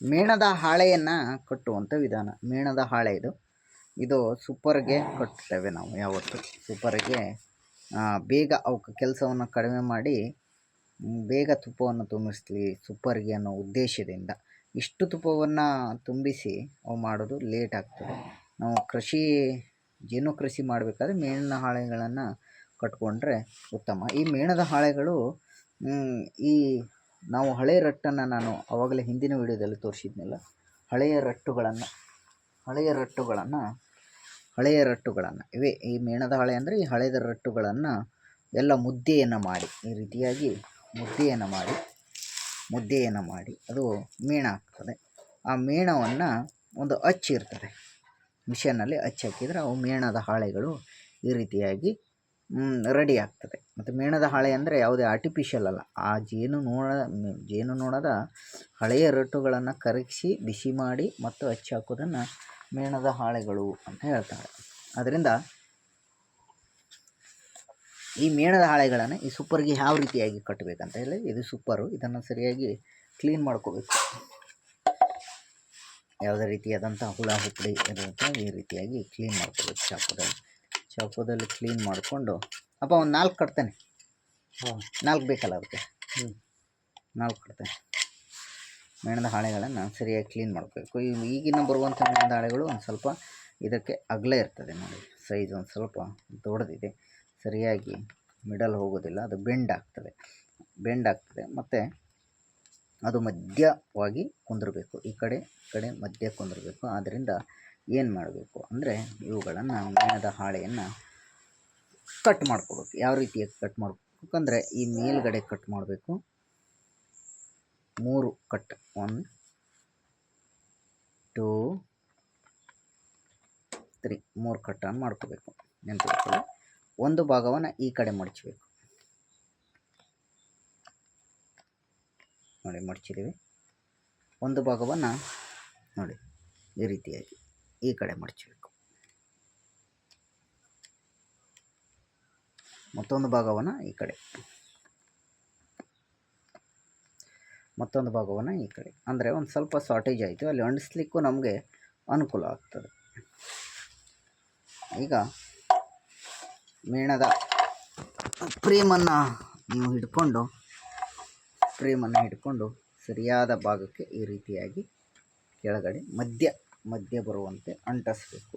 ಮೇಣದ ಹಾಳೆಯನ್ನು ಕಟ್ಟುವಂಥ ವಿಧಾನ. ಮೇಣದ ಹಾಳೆ ಇದು. ಇದು ಸೂಪರ್ಗೆ ಕಟ್ತೇವೆ ನಾವು ಯಾವತ್ತು. ಸೂಪರ್ಗೆ ಬೇಗ ಅವಕ್ಕೆ ಕೆಲಸವನ್ನು ಕಡಿಮೆ ಮಾಡಿ ಬೇಗ ತುಪ್ಪವನ್ನು ತುಂಬಿಸ್ಲಿ ಸೂಪರ್ಗೆ ಅನ್ನೋ ಉದ್ದೇಶದಿಂದ. ಇಷ್ಟು ತುಪ್ಪವನ್ನು ತುಂಬಿಸಿ ಅವು ಮಾಡೋದು ಲೇಟ್ ಆಗ್ತದೆ. ನಾವು ಕೃಷಿ, ಜೇನು ಕೃಷಿ ಮಾಡಬೇಕಾದ್ರೆ ಮೇಣದ ಹಾಳೆಗಳನ್ನು ಕಟ್ಕೊಂಡ್ರೆ ಉತ್ತಮ. ಈ ಮೇಣದ ಹಾಳೆಗಳು ಈ ನಾವು ಹಳೆಯ ರಟ್ಟನ್ನು ನಾನು ಆವಾಗಲೇ ಹಿಂದಿನ ವಿಡಿಯೋದಲ್ಲಿ ತೋರಿಸಿದ್ನಲ್ಲ, ಹಳೆಯ ರಟ್ಟುಗಳನ್ನು ಹಳೆಯ ರಟ್ಟುಗಳನ್ನು ಹಳೆಯ ರಟ್ಟುಗಳನ್ನು, ಇವೆ ಈ ಮೇಣದ ಹಾಳೆ ಅಂದರೆ ಈ ಹಳೆಯ ರಟ್ಟುಗಳನ್ನು ಎಲ್ಲ ಮುದ್ದೆಯನ್ನು ಮಾಡಿ, ಈ ರೀತಿಯಾಗಿ ಮುದ್ದೆಯನ್ನು ಮಾಡಿ ಮುದ್ದೆಯನ್ನು ಮಾಡಿ, ಅದು ಮೇಣ ಆಗ್ತದೆ. ಆ ಮೇಣವನ್ನು ಒಂದು ಅಚ್ಚಿರ್ತದೆ ಇರ್ತದೆ. ಅಚ್ಚಾಕಿದರೆ ಅವು ಮೇಣದ ಹಾಳೆಗಳು ಈ ರೀತಿಯಾಗಿ ರೆಡಿ ಆಗ್ತದೆ. ಮತ್ತು ಮೇಣದ ಹಾಳೆ ಅಂದರೆ ಯಾವುದೇ ಆರ್ಟಿಫಿಷಿಯಲ್ ಅಲ್ಲ. ಆ ಜೇನು ನೋಡ, ಜೇನು ನೋಡದ ಹಳೆಯ ರಟ್ಟುಗಳನ್ನು ಕರಗಿಸಿ, ಬಿಸಿ ಮಾಡಿ ಮತ್ತು ಹಚ್ಚಿ ಹಾಕೋದನ್ನು ಮೇಣದ ಹಾಳೆಗಳು ಅಂತ ಹೇಳ್ತಾರೆ. ಅದರಿಂದ ಈ ಮೇಣದ ಹಾಳೆಗಳನ್ನು ಈ ಸೂಪರ್ಗೆ ಯಾವ ರೀತಿಯಾಗಿ ಕಟ್ಟಬೇಕಂತ ಹೇಳಿ, ಇದು ಸೂಪರು ಇದನ್ನು ಸರಿಯಾಗಿ ಕ್ಲೀನ್ ಮಾಡ್ಕೋಬೇಕು. ಯಾವುದೇ ರೀತಿಯಾದಂಥ ಹುಳ ಹುಪ್ಪಡಿ ಇರುತ್ತೆ ಈ ರೀತಿಯಾಗಿ ಕ್ಲೀನ್ ಮಾಡ್ಕೋಬೇಕು. ಚಾಕುದಲ್ಲಿ ಚಾಕುದಲ್ಲಿ ಕ್ಲೀನ್ ಮಾಡಿಕೊಂಡು ಅಪ್ಪ ಒಂದು ನಾಲ್ಕು ಕಟ್ತೇನೆ. ಹಾಂ ನಾಲ್ಕು ಬೇಕಲ್ಲ ಅದಕ್ಕೆ ಹ್ಞೂ ನಾಲ್ಕು ಕಟ್ತೇನೆ. ಮೇಣದ ಹಾಳೆಗಳನ್ನು ಸರಿಯಾಗಿ ಕ್ಲೀನ್ ಮಾಡಬೇಕು ಈಗಿನ ಬರುವಂಥ ಮೇಣದ ಹಾಳೆಗಳು ಒಂದು ಸ್ವಲ್ಪ ಇದಕ್ಕೆ ಅಗಲೇ ಇರ್ತದೆ ನೋಡಿ. ಸೈಜ್ ಒಂದು ಸ್ವಲ್ಪ ದೊಡ್ಡದಿದೆ. ಸರಿಯಾಗಿ ಮಿಡಲ್ ಹೋಗೋದಿಲ್ಲ. ಅದು ಬೆಂಡ್ ಆಗ್ತದೆ. ಬೆಂಡ್ ಆಗ್ತದೆ. ಮತ್ತು ಅದು ಮಧ್ಯವಾಗಿ ಕುಂದಿರಬೇಕು. ಈ ಕಡೆ ಈ ಕಡೆ ಮಧ್ಯ ಕುಂದಿರಬೇಕು. ಆದ್ದರಿಂದ ಏನು ಮಾಡಬೇಕು? ಅಂದರೆ ಇವುಗಳನ್ನು ಮೇಣದ ಹಾಳೆಯನ್ನು ಕಟ್ ಮಾಡ್ಕೋಬೇಕು. ಯಾವ ರೀತಿಯಾಗಿ ಕಟ್ ಮಾಡಬೇಕು ಅಂದರೆ ಈ ಮೇಲ್ಗಡೆ ಕಟ್ ಮಾಡಬೇಕು. ಮೂರು ಕಟ್ ಒನ್ ಟೂ ತ್ರೀ ಮೂರು ಕಟ್ಟನ್ನು ಮಾಡ್ಕೋಬೇಕು. ನೆನಪಿಟ್ಕೊಳ್ಳಿ. ಒಂದು ಭಾಗವನ್ನು ಈ ಕಡೆ ಮಡಚಬೇಕು. ನೋಡಿ ಮಡಚಿದ್ದೀವಿ ಒಂದು ಭಾಗವನ್ನು ನೋಡಿ, ಈ ರೀತಿಯಾಗಿ. ಈ ಕಡೆ ಮಡಚಬೇಕು. ಮತ್ತೊಂದು ಭಾಗವನ್ನು ಈ ಕಡೆ. ಮತ್ತೊಂದು ಭಾಗವನ್ನು ಈ ಕಡೆ. ಅಂದರೆ ಒಂದು ಸ್ವಲ್ಪ ಶಾರ್ಟೇಜ್ ಆಯಿತು. ಅಲ್ಲಿ ಅಂಡಿಸ್ಲಿಕ್ಕೂ ನಮಗೆ ಅನುಕೂಲ ಆಗ್ತದೆ. ಈಗ ಮೇಣದ ಫ್ರೇಮನ್ನು ನೀವು ಹಿಡ್ಕೊಂಡು ಫ್ರೇಮನ್ನು ಹಿಡ್ಕೊಂಡು ಸರಿಯಾದ ಭಾಗಕ್ಕೆ ಈ ರೀತಿಯಾಗಿ ಕೆಳಗಡೆ ಮಧ್ಯ ಮಧ್ಯ ಬರುವಂತೆ ಅಂಟಿಸ್ಬೇಕು.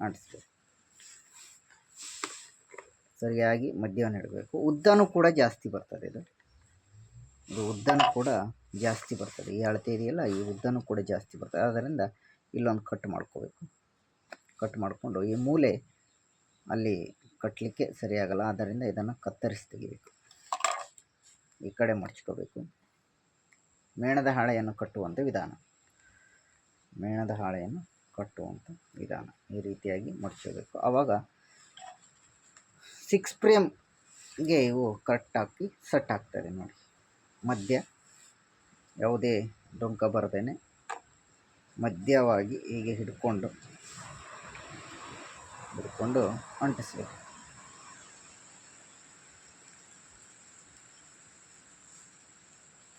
ಅಂಟಿಸ್ಬೇಕು. ಸರಿಯಾಗಿ ಮಧ್ಯವನ್ನು ಇಡಬೇಕು. ಉದ್ದನೂ ಕೂಡ ಜಾಸ್ತಿ ಬರ್ತದೆ ಇದು. ಇದು ಉದ್ದನೂ ಕೂಡ ಜಾಸ್ತಿ ಬರ್ತದೆ. ಈ ಅಳತೆ ಇದೆಯಲ್ಲ, ಈ ಉದ್ದನೂ ಕೂಡ ಜಾಸ್ತಿ ಬರ್ತದೆ. ಆದ್ದರಿಂದ ಇಲ್ಲೊಂದು ಕಟ್ ಮಾಡ್ಕೋಬೇಕು. ಕಟ್ ಮಾಡಿಕೊಂಡು ಈ ಮೂಲೆ ಅಲ್ಲಿ ಕಟ್ಟಲಿಕ್ಕೆ ಸರಿಯಾಗಲ್ಲ. ಆದ್ದರಿಂದ ಇದನ್ನು ಕತ್ತರಿಸಿ ತೆಗಿಬೇಕು. ಈ ಕಡೆ ಮಡಚ್ಕೋಬೇಕು ಮೇಣದ ಹಾಳೆಯನ್ನು ಕಟ್ಟುವಂಥ ವಿಧಾನ. ಮೇಣದ ಹಾಳೆಯನ್ನು ಕಟ್ಟುವಂಥ ವಿಧಾನ ಈ ರೀತಿಯಾಗಿ ಮಡಿಸಬೇಕು ಆವಾಗ ಸಿಕ್ಸ್ ಫ್ರೇಮ್ಗೆ ಇವು ಕಟ್ ಹಾಕಿ ಸೆಟ್ ಆಗ್ತದೆ ನೋಡಿ. ಮಧ್ಯ ಯಾವುದೇ ಡೊಂಕ ಬರದೇನೆ ಮಧ್ಯವಾಗಿ ಹೀಗೆ ಹಿಡ್ಕೊಂಡು ಹಿಡ್ಕೊಂಡು ಅಂಟಿಸ್ಬೇಕು.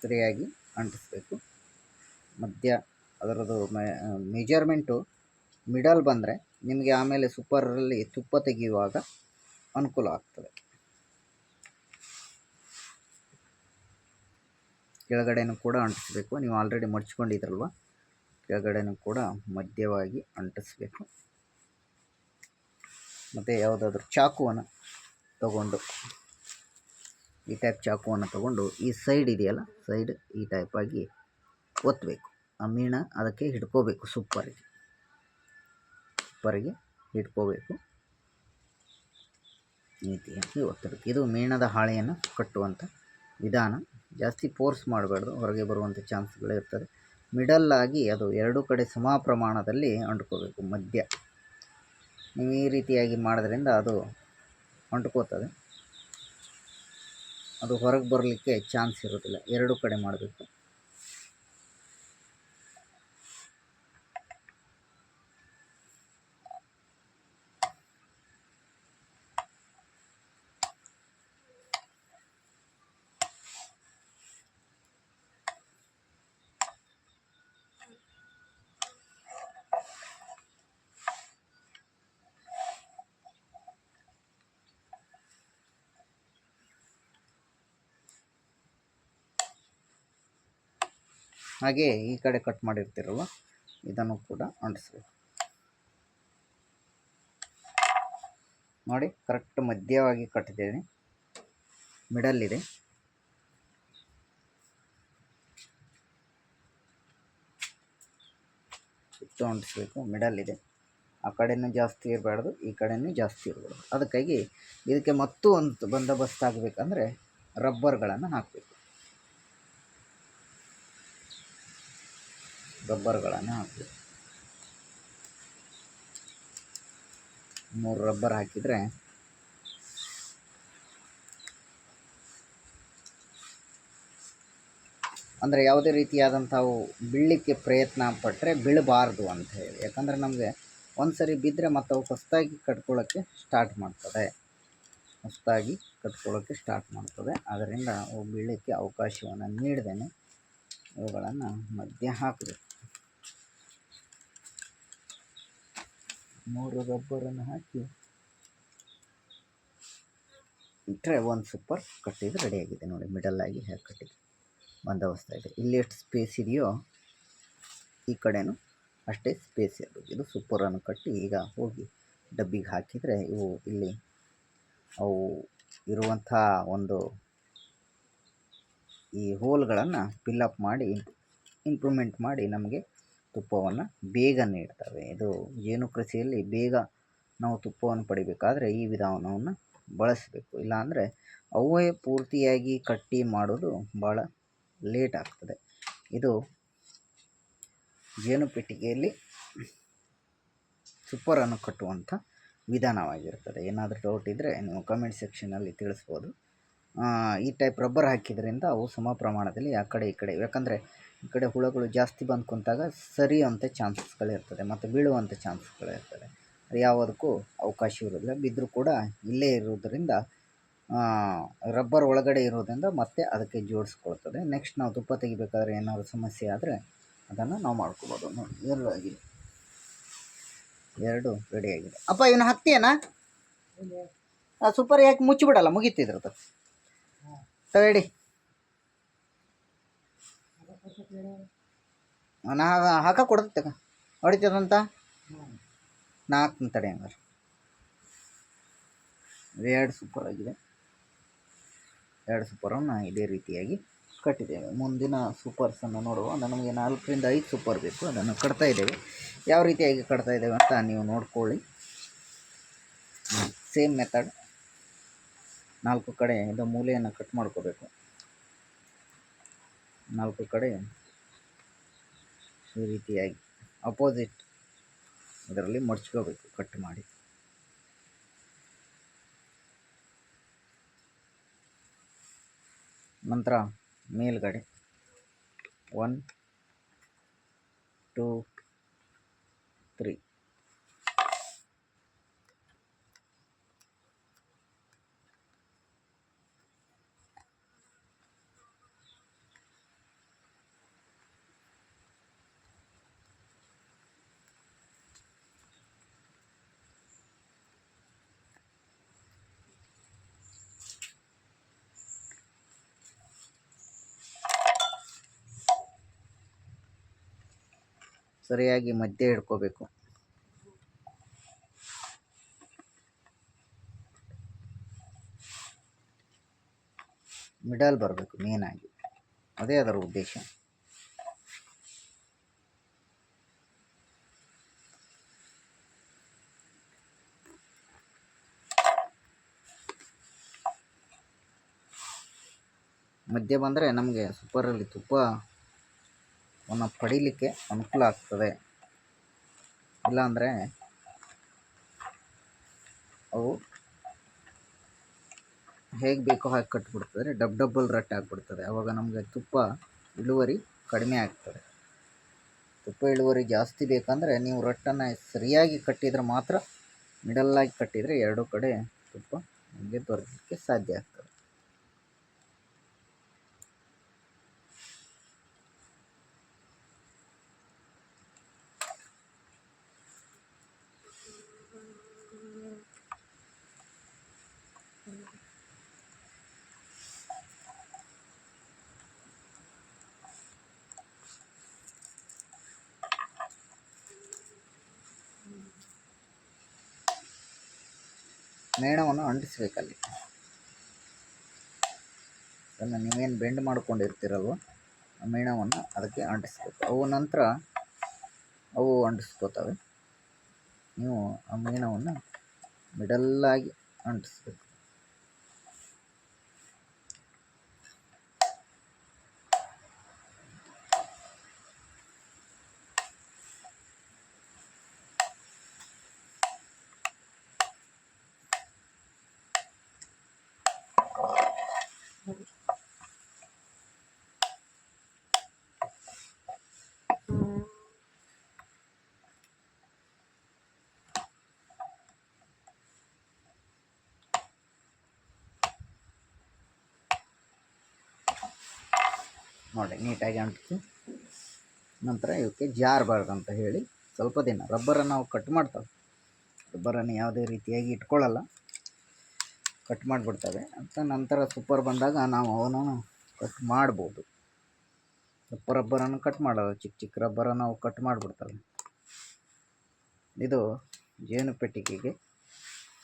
ಸರಿಯಾಗಿ ಅಂಟಿಸ್ಬೇಕು. ಮಧ್ಯ ಅದರದ್ದು ಮೆಜರ್ಮೆಂಟು ಮಿಡಲ್ ಬಂದರೆ ನಿಮಗೆ ಆಮೇಲೆ ಸೂಪರಲ್ಲಿ ತುಪ್ಪ ತೆಗೆಯುವಾಗ ಅನುಕೂಲ ಆಗ್ತದೆ. ಕೆಳಗಡೆನೂ ಕೂಡ ಅಂಟಿಸ್ಬೇಕು. ನೀವು ಆಲ್ರೆಡಿ ಮಡ್ಚ್ಕೊಂಡಿದ್ರಲ್ವ ಕೆಳಗಡೆನೂ ಕೂಡ ಮಧ್ಯವಾಗಿ ಅಂಟಿಸ್ಬೇಕು. ಮತ್ತು ಯಾವುದಾದ್ರೂ ಚಾಕುವನ್ನು ತಗೊಂಡು, ಈ ಟೈಪ್ ಚಾಕುವನ್ನು ತಗೊಂಡು ಈ ಸೈಡ್ ಇದೆಯಲ್ಲ ಸೈಡ್ ಈ ಟೈಪಾಗಿ ಒತ್ತಬೇಕು ಆ ಮೀನ ಅದಕ್ಕೆ ಹಿಡ್ಕೋಬೇಕು ಸೂಪರಿಗೆ. ಸೂಪರಿಗೆ ಹಿಡ್ಕೋಬೇಕು. ನೀತಿಯಾಗಿ ಒತ್ತಬೇಕು ಇದು ಮೀಣದ ಹಾಳೆಯನ್ನು ಕಟ್ಟುವಂಥ ವಿಧಾನ. ಜಾಸ್ತಿ ಫೋರ್ಸ್ ಮಾಡಬಾರ್ದು, ಹೊರಗೆ ಬರುವಂಥ ಚಾನ್ಸ್ಗಳು ಇರ್ತದೆ. ಮಿಡಲ್ ಆಗಿ ಅದು ಎರಡೂ ಕಡೆ ಸಮ ಪ್ರಮಾಣದಲ್ಲಿ ಅಂಟ್ಕೋಬೇಕು, ಮಧ್ಯ. ನೀವು ಈ ರೀತಿಯಾಗಿ ಮಾಡೋದ್ರಿಂದ ಅದು ಅಂಟ್ಕೋತದೆ. ಅದು ಹೊರಗೆ ಬರಲಿಕ್ಕೆ ಚಾನ್ಸ್ ಇರೋದಿಲ್ಲ ಎರಡೂ ಕಡೆ ಮಾಡಬೇಕು. ಹಾಗೆ ಈ ಕಡೆ ಕಟ್ ಮಾಡಿರ್ತಿರಲ್ಲ ಇದನ್ನು ಕೂಡ ಅಂಟಿಸ್ಬೇಕು. ನೋಡಿ ಕರೆಕ್ಟ್ ಮಧ್ಯವಾಗಿ ಕಟ್ಟಿದ್ದೇನೆ ಮಿಡಲ್ ಇದೆ. ಸುತ್ತು ಅಂಟಿಸ್ಬೇಕು. ಮಿಡಲ್ ಇದೆ. ಆ ಕಡೆನೂ ಜಾಸ್ತಿ ಇರಬಾರ್ದು, ಈ ಕಡೆನೂ ಜಾಸ್ತಿ ಇರಬಾರ್ದು. ಅದಕ್ಕಾಗಿ ಇದಕ್ಕೆ ಮತ್ತೂ ಒಂದು ಬಂದೋಬಸ್ತ್ ಆಗಬೇಕಂದ್ರೆ ರಬ್ಬರ್ಗಳನ್ನು ಹಾಕಬೇಕು. ರಬ್ಬರ್ಗಳನ್ನು ಹಾಕಬೇಕು. ಮೂರು ರಬ್ಬರ್ ಹಾಕಿದರೆ ಅಂದರೆ ಯಾವುದೇ ರೀತಿಯಾದಂಥವು ಬೀಳಲಿಕ್ಕೆ ಪ್ರಯತ್ನ ಪಟ್ಟರೆ ಬೀಳಬಾರ್ದು ಅಂತ ಹೇಳಿ. ಯಾಕಂದರೆ ನಮಗೆ ಒಂದು ಸರಿ ಬಿದ್ದರೆ ಮತ್ತು ಅವು ಹೊಸದಾಗಿ ಕಟ್ಕೊಳ್ಳೋಕ್ಕೆ ಸ್ಟಾರ್ಟ್ ಮಾಡ್ತದೆ. ಹೊಸದಾಗಿ ಕಟ್ಕೊಳ್ಳೋಕ್ಕೆ ಸ್ಟಾರ್ಟ್ ಮಾಡ್ತದೆ. ಅದರಿಂದ ಅವು ಬೀಳಲಿಕ್ಕೆ ಅವಕಾಶವನ್ನು ನೀಡ್ದೇನೆ ಇವುಗಳನ್ನು ಮಧ್ಯೆ ಹಾಕಬೇಕು. ಮೂರು ರಬ್ಬರನ್ನು ಹಾಕಿ. ಇಟ್ಟರೆ ಒಂದು ಸೂಪರ್ ಕಟ್ಟಿದ್ದು ರೆಡಿಯಾಗಿದೆ ನೋಡಿ ಮಿಡಲ್ಲಾಗಿ ಹೇಗೆ ಕಟ್ಟಿದೆ ಬಂದೋಬಸ್ತ ಇದೆ. ಇಲ್ಲಿ ಎಷ್ಟು ಸ್ಪೇಸ್ ಇದೆಯೋ ಈ ಕಡೆಯೂ ಅಷ್ಟೇ ಸ್ಪೇಸ್ ಇರಬೇಕು ಇದು ಸೂಪರನ್ನು ಕಟ್ಟಿ ಈಗ ಹೋಗಿ ಡಬ್ಬಿಗೆ ಹಾಕಿದರೆ ಇವು ಇಲ್ಲಿ ಅವು ಇರುವಂಥ ಒಂದು ಈ ಹೋಲ್ಗಳನ್ನು ಫಿಲ್ಲಪ್ ಮಾಡಿ ಇಂಪ್ರೂವ್ಮೆಂಟ್ ಮಾಡಿ ನಮಗೆ ತುಪ್ಪವನ್ನು ಬೇಗ ನೀಡ್ತವೆ. ಇದು ಜೇನು ಕೃಷಿಯಲ್ಲಿ ಬೇಗ ನಾವು ತುಪ್ಪವನ್ನು ಪಡಿಬೇಕಾದರೆ ಈ ವಿಧಾನವನ್ನು ಬಳಸಬೇಕು. ಇಲ್ಲಾಂದರೆ ಅವೇ ಪೂರ್ತಿಯಾಗಿ ಕಟ್ಟಿ ಮಾಡೋದು ಭಾಳ ಲೇಟ್ ಆಗ್ತದೆ. ಇದು ಜೇನು ಪೆಟ್ಟಿಗೆಯಲ್ಲಿ ಸುಪ್ಪರನ್ನು ಕಟ್ಟುವಂಥ ವಿಧಾನವಾಗಿರ್ತದೆ ಏನಾದರೂ ಡೌಟ್ ಇದ್ದರೆ ನೀವು ಕಮೆಂಟ್ ಸೆಕ್ಷನಲ್ಲಿ ತಿಳಿಸ್ಬೋದು. ಈ ಟೈಪ್ ರಬ್ಬರ್ ಹಾಕಿದ್ರಿಂದ ಅವು ಸಮ ಪ್ರಮಾಣದಲ್ಲಿ ಆ ಕಡೆ ಈ ಕಡೆ ಯಾಕಂದರೆ ಈ ಕಡೆ ಹುಳುಗಳು ಜಾಸ್ತಿ ಬಂದು ಕುಂತಾಗ ಸರಿಯುವಂಥ ಚಾನ್ಸಸ್ಗಳಿರ್ತದೆ ಮತ್ತು ಬೀಳುವಂಥ ಚಾನ್ಸಸ್ಗಳಿರ್ತದೆ. ಯಾವುದಕ್ಕೂ ಅವಕಾಶ ಇರೋದಿಲ್ಲ ಬಿದ್ದರೂ ಕೂಡ ಇಲ್ಲೇ ಇರೋದರಿಂದ ರಬ್ಬರ್ ಒಳಗಡೆ ಇರೋದರಿಂದ ಮತ್ತೆ ಅದಕ್ಕೆ ಜೋಡಿಸ್ಕೊಳ್ತದೆ. ನೆಕ್ಸ್ಟ್ ನಾವು ತುಪ್ಪ ತೆಗಿಬೇಕಾದ್ರೆ ಏನಾದರೂ ಸಮಸ್ಯೆ ಆದರೆ ಅದನ್ನು ನಾವು ಮಾಡ್ಕೋಬೋದು. ನೋಡಿ ಎರಡು ಆಗಿದೆ. ಎರಡು ರೆಡಿಯಾಗಿದೆ ಅಪ್ಪ, ಇವನು ಹತ್ತಿಯೇನಾ? ಸೂಪರ್ ಯಾಕೆ ಮುಚ್ಚಿಬಿಡಲ್ಲ? ಮುಗೀತಿದ್ರದ್ದು ತಗೊಳ್ಳಿ ನಾ ಹಾಕ ಕೊಡುತ್ತೆ ಹೊಡಿತದಂತ ನಾಲ್ಕು ತಡೆ ಹಂಗಾರೆ. ಎರಡು ಸೂಪರ್ ಆಗಿದೆ. ಎರಡು ಸೂಪರನ್ನು ಇದೇ ರೀತಿಯಾಗಿ ಕಟ್ಟಿದ್ದೇವೆ. ಮುಂದಿನ ಸೂಪರ್ಸನ್ನು ನೋಡುವ ನಮಗೆ ನಾಲ್ಕರಿಂದ ಐದು ಸೂಪರ್ ಬೇಕು. ಅದನ್ನು ಕಟ್ತಾ ಇದ್ದೇವೆ. ಯಾವ ರೀತಿಯಾಗಿ ಕಟ್ತಾ ಇದ್ದೇವೆ ಅಂತ ನೀವು ನೋಡ್ಕೊಳ್ಳಿ. ಸೇಮ್ ಮೆಥಡ್ ನಾಲ್ಕು ಕಡೆ ಇದು ಮೂಲೆಯನ್ನು ಕಟ್ ಮಾಡ್ಕೋಬೇಕು. ನಾಲ್ಕು ಕಡೆ ಈ ರೀತಿಯಾಗಿ ಅಪೋಸಿಟ್ ಇದರಲ್ಲಿ ಮಡ್ಚ್ಕೋಬೇಕು ಕಟ್ ಮಾಡಿ. ನಂತರ ಮೇಲ್ಗಡೆ ಒನ್ ಟೂ ತ್ರೀ ಸರಿಯಾಗಿ ಮಧ್ಯೆ ಹಿಡ್ಕೋಬೇಕು ಮಿಡಲ್ ಬರಬೇಕು ಮೇನಾಗಿ. ಅದೇ ಅದರ ಉದ್ದೇಶ. ಮಧ್ಯೆ ಬಂದರೆ ನಮಗೆ ಸೂಪರಲ್ಲಿ ತುಪ್ಪ ಅವನ್ನು ಪಡೀಲಿಕ್ಕೆ ಅನುಕೂಲ ಆಗ್ತದೆ. ಇಲ್ಲಾಂದರೆ ಅವು ಹೇಗೆ ಬೇಕೋ ಹಾಗೆ ಕಟ್ಬಿಡ್ತದೆ, ಡಬ್ ಡಬ್ಬಲ್ ರಟ್ ಆಗಿಬಿಡ್ತದೆ. ಆವಾಗ ನಮಗೆ ತುಪ್ಪ ಇಳುವರಿ ಕಡಿಮೆ ಆಗ್ತದೆ. ತುಪ್ಪ ಇಳುವರಿ ಜಾಸ್ತಿ ಬೇಕಂದರೆ ನೀವು ರಟ್ಟನ್ನು ಸರಿಯಾಗಿ ಕಟ್ಟಿದರೆ ಮಾತ್ರ, ಮಿಡಲ್ಲಾಗಿ ಕಟ್ಟಿದರೆ ಎರಡೂ ಕಡೆ ತುಪ್ಪ ನಿಮಗೆ ದೊರಕಲಿಕ್ಕೆ ಸಾಧ್ಯ ಆಗ್ತದೆ. ಮೇಣವನ್ನು ಅಂಟಿಸ್ಬೇಕಲ್ಲಿ. ಅದನ್ನು ನೀವೇನು ಬೆಂಡ್ ಮಾಡ್ಕೊಂಡಿರ್ತೀರಲ್ವ, ಆ ಮೇಣವನ್ನು ಅದಕ್ಕೆ ಅಂಟಿಸ್ಬೇಕು. ಅವು ನಂತರ ಅವು ಅಂಟಿಸ್ಕೋತವೆ. ನೀವು ಆ ಮೇಣವನ್ನು ಮಿಡಲ್ಲಾಗಿ ಅಂಟಿಸ್ಬೇಕು. ನೋಡಿ ನೀಟಾಗಿ ಅಂಟಿಸಿ. ನಂತರ ಇವಕ್ಕೆ ಜಾರಬಾರ್ದು ಅಂತ ಹೇಳಿ ಸ್ವಲ್ಪ ದಿನ ರಬ್ಬರನ್ನು ನಾವು ಕಟ್ ಮಾಡ್ತವೆ. ರಬ್ಬರನ್ನು ಯಾವುದೇ ರೀತಿಯಾಗಿ ಇಟ್ಕೊಳ್ಳಲ್ಲ. ಕಟ್ ಮಾಡಿಬಿಡ್ತವೆ. ಅಂತ ನಂತರ ಸೂಪರ್ ಬಂದಾಗ ನಾವು ಅವನನ್ನು ಕಟ್ ಮಾಡ್ಬೋದು. ಸೊಪ್ಪ ರಬ್ಬರನ್ನು ಕಟ್ ಮಾಡಲ್ಲ, ಚಿಕ್ಕ ಚಿಕ್ಕ ರಬ್ಬರನ್ನು ನಾವು ಕಟ್ ಮಾಡಿಬಿಡ್ತವೆ. ಇದು ಜೇನು ಪೆಟ್ಟಿಗೆಗೆ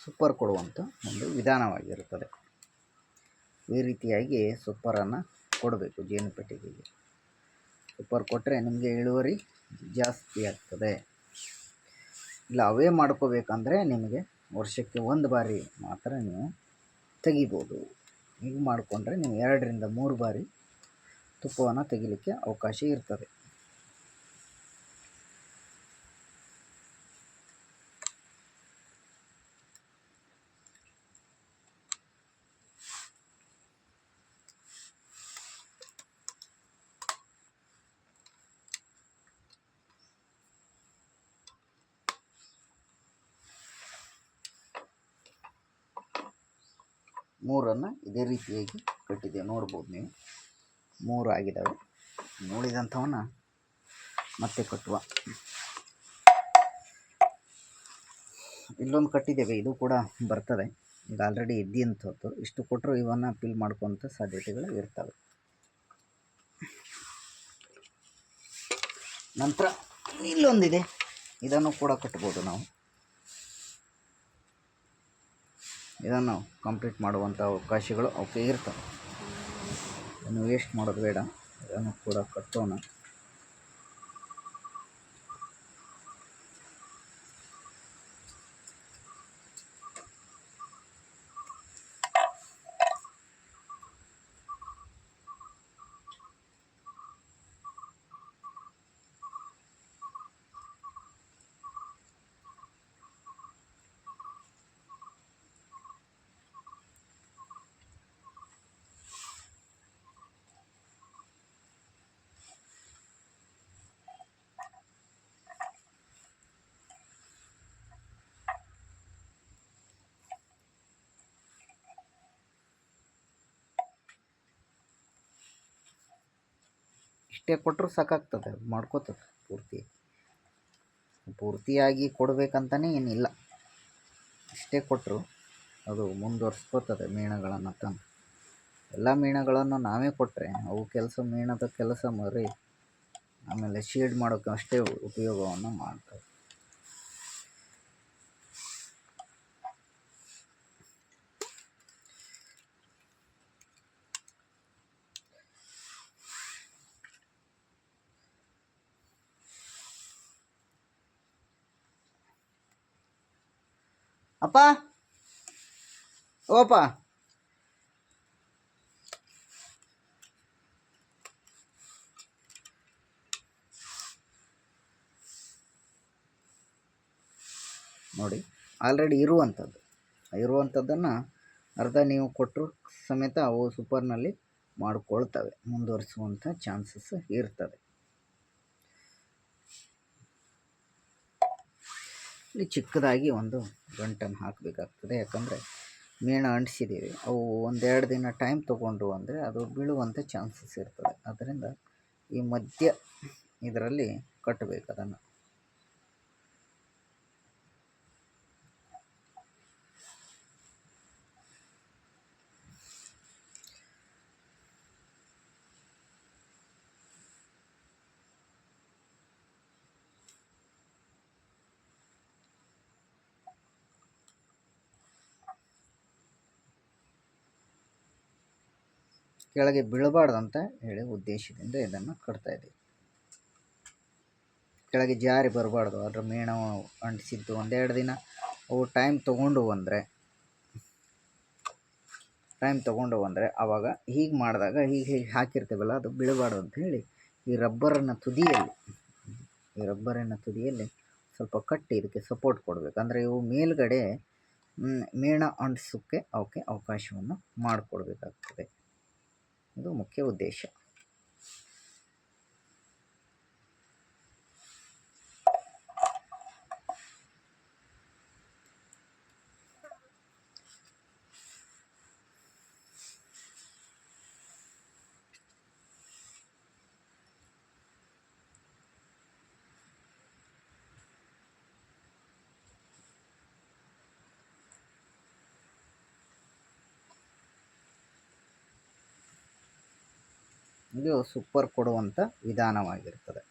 ಸೂಪರ್ ಕೊಡುವಂಥ ಒಂದು ವಿಧಾನವಾಗಿರುತ್ತದೆ. ಈ ರೀತಿಯಾಗಿ ಸೂಪರನ್ನು ಕೊಡಬೇಕು ಜೇನು ಪೆಟ್ಟಿಗೆಗೆ. ಕೊಟ್ಟರೆ ನಿಮಗೆ ಇಳುವರಿ ಜಾಸ್ತಿ ಆಗ್ತದೆ. ಇಲ್ಲ, ಅವೇ ಮಾಡ್ಕೋಬೇಕಂದ್ರೆ ನಿಮಗೆ ವರ್ಷಕ್ಕೆ ಒಂದು ಬಾರಿ ಮಾತ್ರ ನೀವು ತೆಗಿಬೋದು. ಹೀಗೆ ಮಾಡಿಕೊಂಡ್ರೆ ನೀವು ಎರಡರಿಂದ ಮೂರು ಬಾರಿ ತುಪ್ಪವನ್ನು ತೆಗಿಲಿಕ್ಕೆ ಅವಕಾಶ ಇರ್ತದೆ. ಮೂರನ್ನು ಇದೇ ರೀತಿಯಾಗಿ ಕಟ್ಟಿದೆ ನೋಡ್ಬೋದು ನೀವು. ಮೂರು ಆಗಿದ್ದಾವೆ. ನೋಡಿದಂಥವನ್ನ ಮತ್ತೆ ಕಟ್ಟುವ. ಇಲ್ಲೊಂದು ಕಟ್ಟಿದ್ದೇವೆ. ಇದು ಕೂಡ ಬರ್ತದೆ. ಈಗ ಆಲ್ರೆಡಿ ಇದ್ದಂಥದ್ದು ಇಷ್ಟು ಕೊಟ್ಟರು ಇವನ್ನು ಫಿಲ್ ಮಾಡ್ಕೊತ ಸಾಧ್ಯತೆಗಳು ಇರ್ತವೆ. ನಂತರ ಇಲ್ಲೊಂದಿದೆ. ಇದನ್ನು ಕೂಡ ಕಟ್ಬೋದು ನಾವು. ಇದನ್ನು ಕಂಪ್ಲೀಟ್ ಮಾಡುವಂಥ ಅವಕಾಶಗಳು ಅವಕ್ಕೆ ಇರ್ತವೆ. ಇನ್ನು ವೇಸ್ಟ್ ಮಾಡೋದು ಬೇಡ. ಇದನ್ನು ಕೂಡ ಕಟ್ಟೋಣ. ಇಷ್ಟೇ ಕೊಟ್ಟರು ಸಾಕಾಗ್ತದೆ ಮಾಡ್ಕೋತದೆ, ಪೂರ್ತಿ. ಪೂರ್ತಿಯಾಗಿ ಕೊಡಬೇಕಂತಲೇ ಏನಿಲ್ಲ. ಇಷ್ಟೇ ಕೊಟ್ಟರು ಅದು ಮುಂದುವರ್ಸ್ಕೋತದೆ ಮೀನುಗಳನ್ನು ತಂದು. ಎಲ್ಲ ಮೀನುಗಳನ್ನು ನಾವೇ ಕೊಟ್ಟರೆ ಅವು ಕೆಲಸ, ಮೀನದ ಕೆಲಸ ಮರಿ, ಆಮೇಲೆ ಶೇಡ್ ಮಾಡೋಕ್ಕೆ ಅಷ್ಟೇ ಉಪಯೋಗವನ್ನು ಮಾಡ್ತವೆ. ಅಪ್ಪ? ಓಪ ನೋಡಿ ಆಲ್ರೆಡಿ ಇರುವಂಥದ್ದು. ಇರುವಂಥದ್ದನ್ನು ಅರ್ಧ ನೀವು ಕೊಟ್ಟರು ಸಮೇತ ಅವು ಸೂಪರ್ನಲ್ಲಿ ಮಾಡಿಕೊಳ್ತವೆ. ಮುಂದುವರಿಸುವಂಥ ಚಾನ್ಸಸ್ ಇರ್ತದೆ ಇಲ್ಲಿ ಚಿಕ್ಕದಾಗಿ ಒಂದು ಗಂಟನ್ನು ಹಾಕಬೇಕಾಗ್ತದೆ. ಯಾಕಂದರೆ ಮೇಣ ಅಂಟಿಸಿದ್ದೀವಿ. ಅವು ಒಂದೆರಡು ದಿನ ಟೈಮ್ ತೊಗೊಂಡು ಅಂದರೆ ಅದು ಬೀಳುವಂಥ ಚಾನ್ಸಸ್ ಇರ್ತದೆ. ಅದರಿಂದ ಈ ಮಧ್ಯ ಇದರಲ್ಲಿ ಕಟ್ಟಬೇಕು ಅದನ್ನು. ಕೆಳಗೆ ಬೀಳಬಾರ್ದಂತ ಹೇಳಿ ಉದ್ದೇಶದಿಂದ ಇದನ್ನು ಕಟ್ತಾ ಇದ್ದೀವಿ. ಕೆಳಗೆ ಜಾರಿ ಬರಬಾರ್ದು, ಅದರ ಮೇಣ ಅಂಟಿಸಿದ್ದು ಒಂದೆರಡು ದಿನ. ಅವು ಟೈಮ್ ತೊಗೊಂಡು ಅಂದರೆ ಟೈಮ್ ತೊಗೊಂಡು ಅಂದರೆ ಆವಾಗ ಹೀಗೆ ಮಾಡಿದಾಗ ಹೀಗೆ ಹೀಗೆ ಹಾಕಿರ್ತೀವಲ್ಲ, ಅದು ಬೀಳಬಾರ್ದು ಅಂತ ಹೇಳಿ ಈ ರಬ್ಬರನ್ನು ತುದಿಯಲ್ಲಿ, ಈ ರಬ್ಬರಿನ ತುದಿಯಲ್ಲಿ ಸ್ವಲ್ಪ ಕಟ್ಟಿ ಇದಕ್ಕೆ ಸಪೋರ್ಟ್ ಕೊಡಬೇಕು. ಅಂದರೆ ಇವು ಮೇಲುಗಡೆ ಮೇಣ ಅಂಟಿಸೋಕ್ಕೆ ಅವಕ್ಕೆ ಅವಕಾಶವನ್ನು ಮಾಡಿಕೊಡ್ಬೇಕಾಗ್ತದೆ. ಇದು ಮುಖ್ಯ ಉದ್ದೇಶ ಇದು ಸೂಪರ್ ಕೊಡುವಂಥ ವಿಧಾನವಾಗಿರ್ತದೆ.